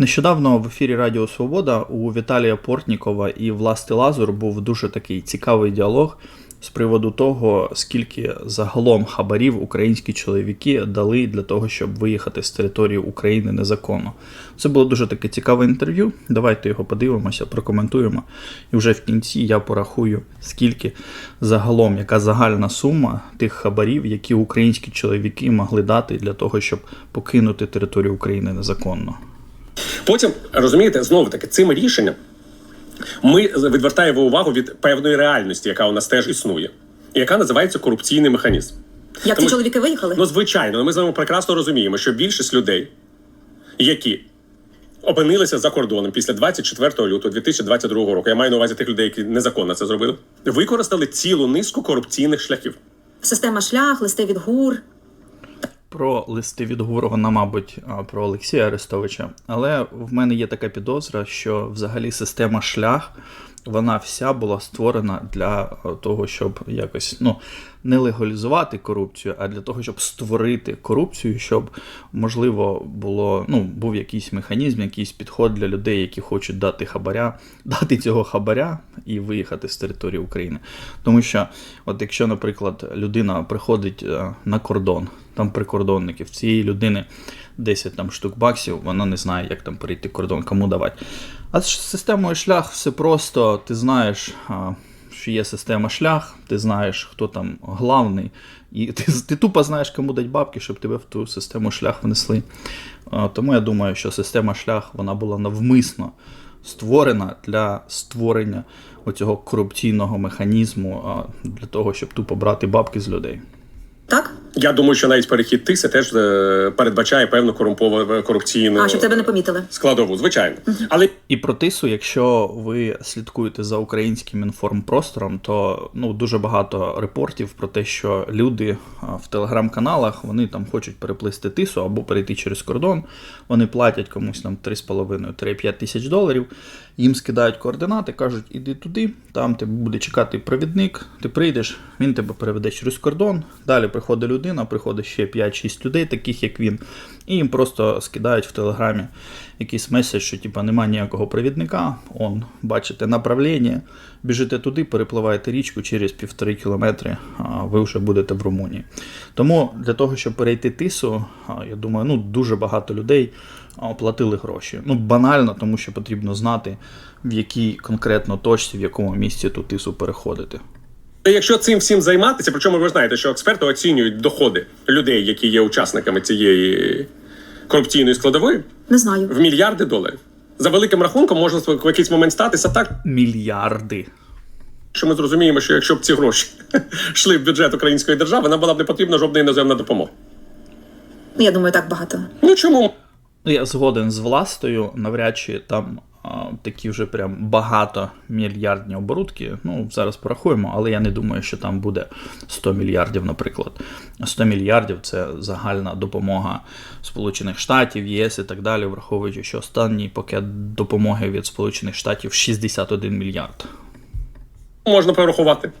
Нещодавно в ефірі Радіо Свобода у Віталія Портнікова і Власти Лазур був дуже такий цікавий діалог з приводу того, скільки загалом хабарів українські чоловіки дали для того, щоб виїхати з території України незаконно. Це було дуже таке цікаве інтерв'ю. Давайте його подивимося, прокоментуємо. І вже в кінці я порахую, скільки загалом, яка загальна сума тих хабарів, які українські чоловіки могли дати для того, щоб покинути територію України незаконно. Потім розумієте, знову таки цим рішенням ми відвертаємо увагу від певної реальності, яка у нас теж існує, і яка називається корупційний механізм. Як Тому- ці чоловіки виїхали? Ну, звичайно, ми з вами прекрасно розуміємо, що більшість людей, які опинилися за кордоном після 24 лютого 2022 року, я маю на увазі тих людей, які незаконно це зробили, використали цілу низку корупційних шляхів. Система шлях, листи від гур. Про листи від Гургана, мабуть, про Олексія Арестовича. Але в мене є така підозра, що взагалі система шлях вона вся була створена для того, щоб якось ну, не легалізувати корупцію, а для того, щоб створити корупцію, щоб можливо було ну, був якийсь механізм, якийсь підход для людей, які хочуть дати хабаря, дати цього хабаря і виїхати з території України. Тому що, от якщо, наприклад, людина приходить е, на кордон, там прикордонники, в цієї людини 10 там штук баксів, вона не знає, як там перейти кордон, кому давати. А з системою шлях все просто, ти знаєш, що є система шлях, ти знаєш, хто там главний, і ти, ти тупо знаєш, кому дати бабки, щоб тебе в ту систему шлях внесли. Тому я думаю, що система шлях вона була навмисно створена для створення оцього корупційного механізму для того, щоб тупо брати бабки з людей. Так? Я думаю, що навіть перехід тиси теж е, передбачає певну корумповану корупційну А, щоб тебе не помітили. складову, звичайно. Але І про тису, якщо ви слідкуєте за українським інформпростором, то ну дуже багато репортів про те, що люди в телеграм-каналах вони там хочуть переплисти тису або перейти через кордон. Вони платять комусь там 3,5-5 тисяч доларів. Їм скидають координати, кажуть, іди туди, там тебе буде чекати провідник, ти прийдеш, він тебе переведе через кордон. Далі приходить людина, приходить ще 5-6 людей, таких як він, і їм просто скидають в телеграмі якийсь меседж, що типа немає ніякого провідника. Он, бачите, направлення, біжите туди, перепливаєте річку через півтори кілометри, ви вже будете в Румунії. Тому для того, щоб перейти тису, я думаю, ну дуже багато людей оплатили гроші. Ну банально, тому що потрібно знати, в якій конкретно точці, в якому місці ту тису переходити. Якщо цим всім займатися, причому ви знаєте, що експерти оцінюють доходи людей, які є учасниками цієї корупційної складової, Не знаю. в мільярди доларів. За великим рахунком може в якийсь момент статися так, Мільярди. що ми зрозуміємо, що якщо б ці гроші йшли в бюджет української держави, нам була б не потрібна жодна іноземна допомога. Я думаю, так багато. Ну чому? Ну, я згоден з властою, навряд чи там такі вже прям багато мільярдні оборудки. Ну, зараз порахуємо, але я не думаю, що там буде 100 мільярдів, наприклад. 100 мільярдів це загальна допомога Сполучених Штатів, ЄС і так далі, враховуючи, що останній пакет допомоги від Сполучених Штатів 61 мільярд. Можна порахувати.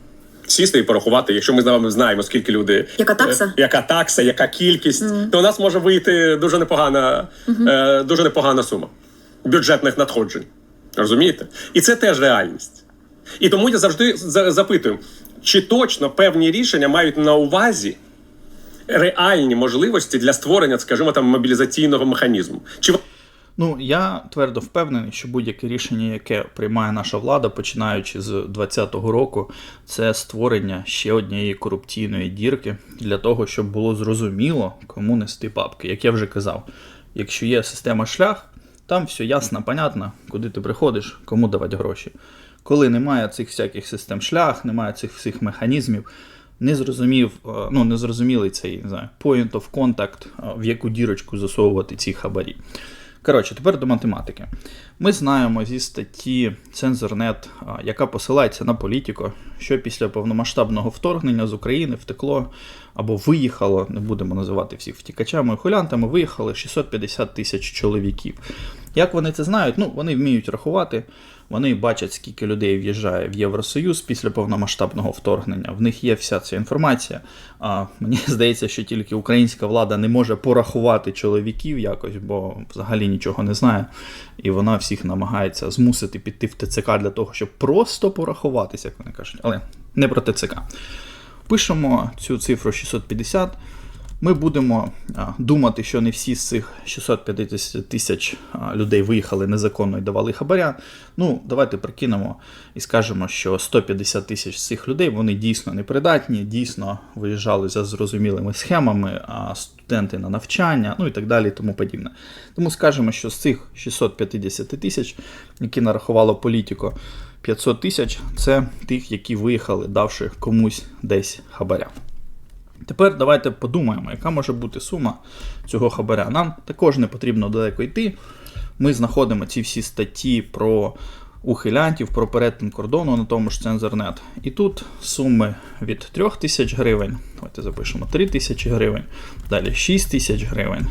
Сісти і порахувати, якщо ми з вами знаємо, скільки люди. Яка такса? е, яка такса, яка кількість, то у нас може вийти дуже непогана, е, дуже непогана сума бюджетних надходжень. Розумієте? І це теж реальність. І тому я завжди запитую, чи точно певні рішення мають на увазі реальні можливості для створення, скажімо, там мобілізаційного механізму. Чи Ну, я твердо впевнений, що будь-яке рішення, яке приймає наша влада, починаючи з 2020 року, це створення ще однієї корупційної дірки для того, щоб було зрозуміло, кому нести папки. Як я вже казав, якщо є система шлях, там все ясно, понятно, куди ти приходиш, кому давати гроші. Коли немає цих всяких систем шлях, немає цих всіх механізмів, не зрозумів, е, ну не зрозумілий цей не знаю, point of contact, е, в яку дірочку засовувати ці хабарі. Коротше, тепер до математики. Ми знаємо зі статті Цензорнет, яка посилається на політику, що після повномасштабного вторгнення з України втекло або виїхало, не будемо називати всіх втікачами і хулянтами, виїхало 650 тисяч чоловіків. Як вони це знають? Ну, вони вміють рахувати, вони бачать, скільки людей в'їжджає в Євросоюз після повномасштабного вторгнення. В них є вся ця інформація. А мені здається, що тільки українська влада не може порахувати чоловіків якось, бо взагалі нічого не знає. І вона всіх намагається змусити піти в ТЦК для того, щоб просто порахуватися, як вони кажуть. Але не про ТЦК. Пишемо цю цифру 650. Ми будемо думати, що не всі з цих 650 тисяч людей виїхали незаконно і давали хабаря. Ну, давайте прикинемо і скажемо, що 150 тисяч з цих людей вони дійсно непридатні, дійсно виїжджали за зрозумілими схемами, а студенти на навчання, ну і так далі, тому подібне. Тому скажемо, що з цих 650 тисяч, які нарахувало політико, 500 тисяч це тих, які виїхали, давши комусь десь хабаря. Тепер давайте подумаємо, яка може бути сума цього хабаря. Нам також не потрібно далеко йти. Ми знаходимо ці всі статті про ухилянтів, про перетин кордону на тому ж Цензорнет. І тут суми від 3 тисяч гривень. Давайте запишемо 3 тисячі гривень. Далі 6 тисяч гривень.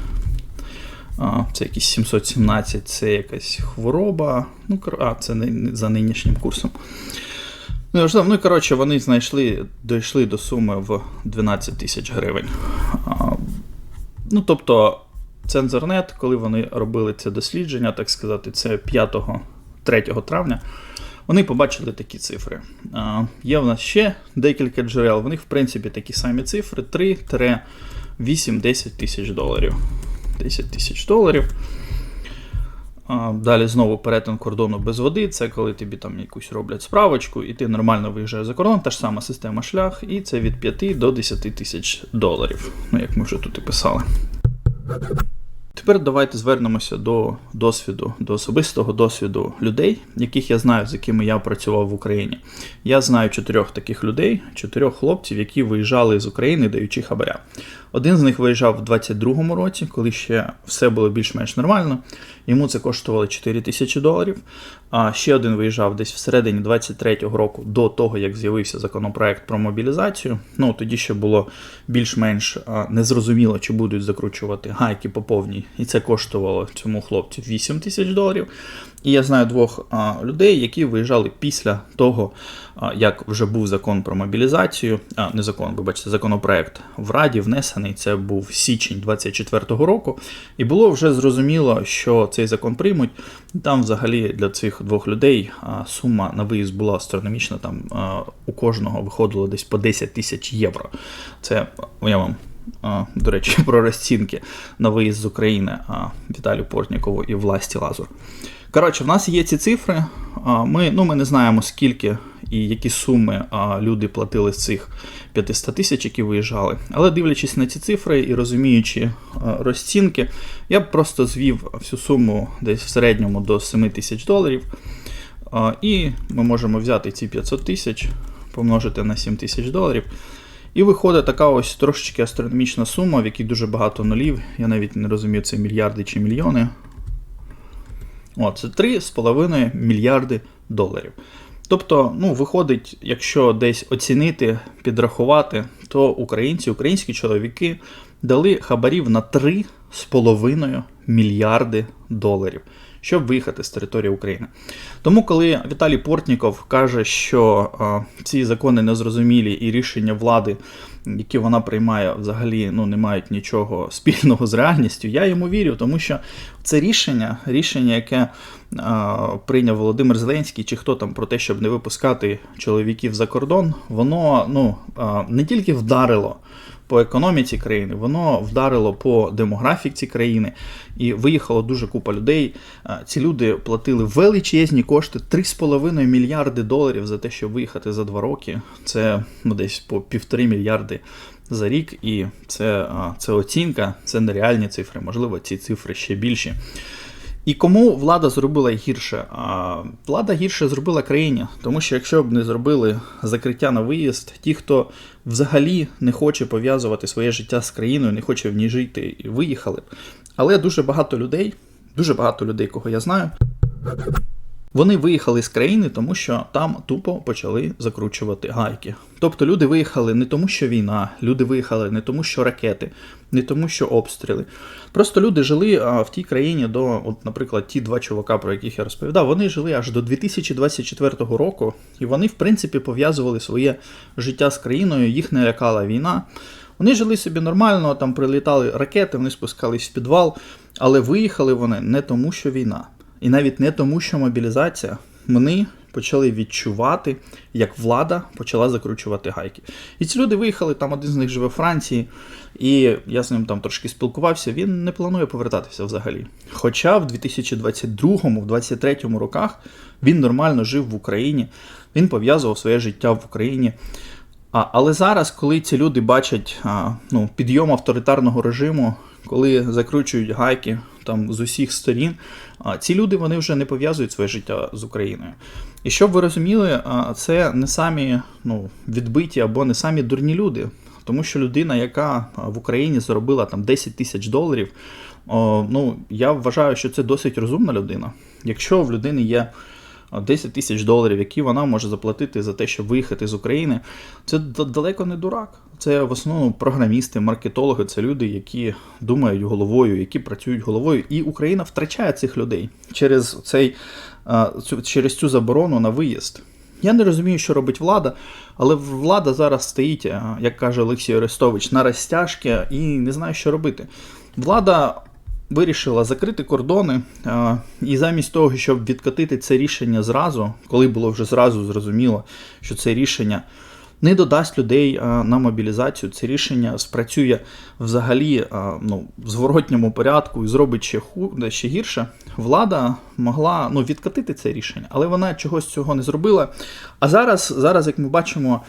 Це якісь 717, це якась хвороба. Ну, а, це за нинішнім курсом. Ну, важливо. ну і коротше, вони знайшли, дійшли до суми в 12 тисяч гривень. Ну, тобто, Цензорнет, коли вони робили це дослідження, так сказати, це 5 3 травня, вони побачили такі цифри. Є в нас ще декілька джерел, в них, в принципі, такі самі цифри: 3-8-10 тисяч доларів. 10 тисяч доларів. Далі знову перетин кордону без води. Це коли тобі там якусь роблять справочку, і ти нормально виїжджаєш за кордон, та ж сама система шлях, і це від 5 до 10 тисяч доларів. Ну, як ми вже тут і писали. Тепер давайте звернемося до досвіду, до особистого досвіду людей, яких я знаю, з якими я працював в Україні. Я знаю чотирьох таких людей, чотирьох хлопців, які виїжджали з України, даючи хабаря. Один з них виїжджав в 22-му році, коли ще все було більш-менш нормально. Йому це коштувало 4 тисячі доларів. А ще один виїжджав десь всередині 23-го року, до того, як з'явився законопроект про мобілізацію. Ну тоді ще було більш-менш незрозуміло, чи будуть закручувати гайки по повній. І це коштувало цьому хлопцю 8 тисяч доларів. І я знаю двох а, людей, які виїжджали після того, а, як вже був закон про мобілізацію, а не закон, вибачте, законопроект в Раді внесений. Це був січень 24-го року, і було вже зрозуміло, що цей закон приймуть. Там, взагалі, для цих двох людей сума на виїзд була астрономічна. Там у кожного виходило десь по 10 тисяч євро. Це я вам. До речі, про розцінки на виїзд з України Віталію Портнікову і власті Лазур. Коротше, в нас є ці цифри. Ми, ну, ми не знаємо, скільки і які суми люди платили з цих 500 тисяч, які виїжджали. Але дивлячись на ці цифри і розуміючи розцінки, я б просто звів всю суму десь в середньому до 7 тисяч доларів. І ми можемо взяти ці 500 тисяч, помножити на 7 тисяч доларів. І виходить така ось трошечки астрономічна сума, в якій дуже багато нулів. Я навіть не розумію, це мільярди чи мільйони. О, це 3,5 мільярди доларів. Тобто, ну, виходить, якщо десь оцінити, підрахувати, то українці, українські чоловіки дали хабарів на 3,5 мільярди доларів, щоб виїхати з території України. Тому, коли Віталій Портніков каже, що ці закони незрозумілі і рішення влади, які вона приймає, взагалі ну, не мають нічого спільного з реальністю, я йому вірю, тому що це рішення, рішення, яке прийняв Володимир Зеленський, чи хто там про те, щоб не випускати чоловіків за кордон, воно ну, не тільки вдарило по економіці країни, воно вдарило по демографіці країни і виїхало дуже купа людей. Ці люди платили величезні кошти 3,5 мільярди доларів за те, щоб виїхати за два роки. Це ну, десь по півтори мільярди за рік, і це, це оцінка, це нереальні цифри. Можливо, ці цифри ще більші. І кому влада зробила гірше? А влада гірше зробила країні, тому що якщо б не зробили закриття на виїзд, ті, хто взагалі не хоче пов'язувати своє життя з країною, не хоче в ній жити, виїхали б. Але дуже багато людей, дуже багато людей, кого я знаю, Вони виїхали з країни, тому що там тупо почали закручувати гайки. Тобто люди виїхали не тому, що війна, люди виїхали не тому, що ракети, не тому, що обстріли. Просто люди жили в тій країні до, от, наприклад, ті два чувака, про яких я розповідав, вони жили аж до 2024 року, і вони, в принципі, пов'язували своє життя з країною, їх не лякала війна. Вони жили собі нормально, там прилітали ракети, вони спускались в підвал, але виїхали вони не тому, що війна. І навіть не тому, що мобілізація. Вони почали відчувати, як влада почала закручувати гайки. І ці люди виїхали, там один з них живе в Франції, і я з ним там трошки спілкувався. Він не планує повертатися взагалі. Хоча в 2022-му, в 2023 роках він нормально жив в Україні, він пов'язував своє життя в Україні. А, але зараз, коли ці люди бачать а, ну, підйом авторитарного режиму, коли закручують гайки там з усіх сторін, ці люди вони вже не пов'язують своє життя з Україною. І щоб ви розуміли, це не самі ну, відбиті або не самі дурні люди. Тому що людина, яка в Україні заробила там 10 тисяч доларів, ну я вважаю, що це досить розумна людина. Якщо в людини є 10 тисяч доларів, які вона може заплатити за те, щоб виїхати з України, це далеко не дурак. Це в основному програмісти, маркетологи, це люди, які думають головою, які працюють головою. І Україна втрачає цих людей через цей через цю заборону на виїзд. Я не розумію, що робить влада, але влада зараз стоїть, як каже Олексій Арестович, на розтяжки і не знає, що робити. Влада вирішила закрити кордони, і замість того, щоб відкатити це рішення зразу, коли було вже зразу зрозуміло, що це рішення не додасть людей на мобілізацію, це рішення спрацює взагалі ну, в зворотньому порядку і зробить ще, ху, ще гірше. Влада могла ну, відкатити це рішення, але вона чогось цього не зробила. А зараз, зараз як ми бачимо,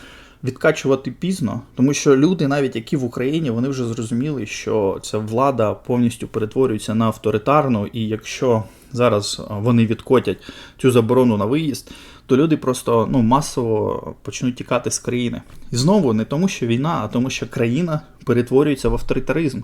відкачувати пізно, тому що люди, навіть які в Україні, вони вже зрозуміли, що ця влада повністю перетворюється на авторитарну, і якщо зараз вони відкотять цю заборону на виїзд, то люди просто ну, масово почнуть тікати з країни. І знову не тому, що війна, а тому, що країна перетворюється в авторитаризм.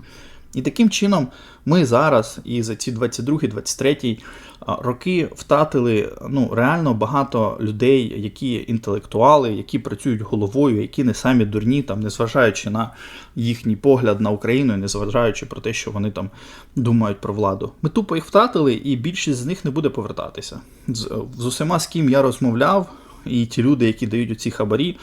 І таким чином ми зараз і за ці 22-23 роки втратили ну, реально багато людей, які інтелектуали, які працюють головою, які не самі дурні, там, незважаючи на їхній погляд на Україну, незважаючи про те, що вони там думають про владу. Ми тупо їх втратили, і більшість з них не буде повертатися. З, з усіма, з ким я розмовляв, і ті люди, які дають оці хабарі,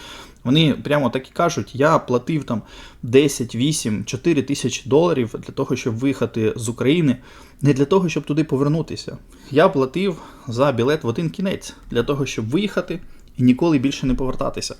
вони прямо так і кажуть: я платив там 10, 8, 4 тисячі доларів для того, щоб виїхати з України, не для того, щоб туди повернутися. Я платив за білет в один кінець для того, щоб виїхати і ніколи більше не повертатися.